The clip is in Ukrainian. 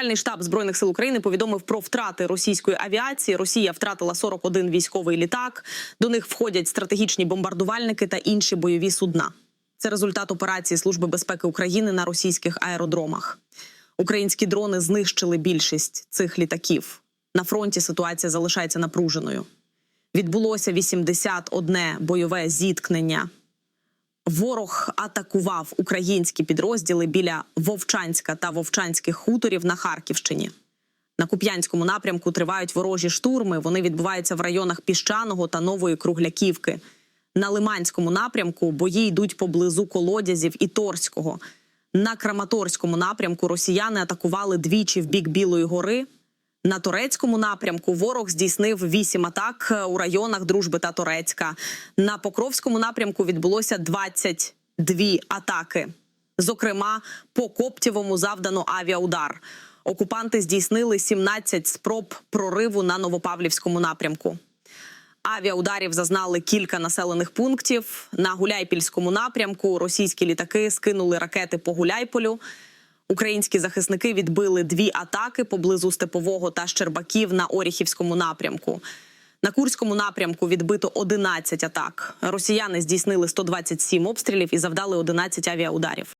Генеральний штаб збройних сил України повідомив про втрати російської авіації. Росія втратила 41 військовий літак. До них входять стратегічні бомбардувальники та інші бойові судна. Це результат операції Служби безпеки України на російських аеродромах. Українські дрони знищили більшість цих літаків. На фронті ситуація залишається напруженою. Відбулося 81 бойове зіткнення. Ворог атакував українські підрозділи біля Вовчанська та Вовчанських хуторів на Харківщині. На Куп'янському напрямку тривають ворожі штурми. Вони відбуваються в районах Піщаного та Нової Кругляківки. На Лиманському напрямку бої йдуть поблизу колодязів і Торського. На Краматорському напрямку росіяни атакували двічі в бік Білої гори. На турецькому напрямку ворог здійснив вісім атак е, у районах Дружби та Турецька. На Покровському напрямку відбулося 22 атаки. Зокрема, по Коптєвому завдано авіаудар. Окупанти здійснили 17 спроб прориву на Новопавлівському напрямку. Авіаударів зазнали кілька населених пунктів. На Гуляйпільському напрямку російські літаки скинули ракети по Гуляйполю. Українські захисники відбили дві атаки поблизу Степового та Щербаків на Оріхівському напрямку. На Курському напрямку відбито 11 атак. Росіяни здійснили 127 обстрілів і завдали 11 авіаударів.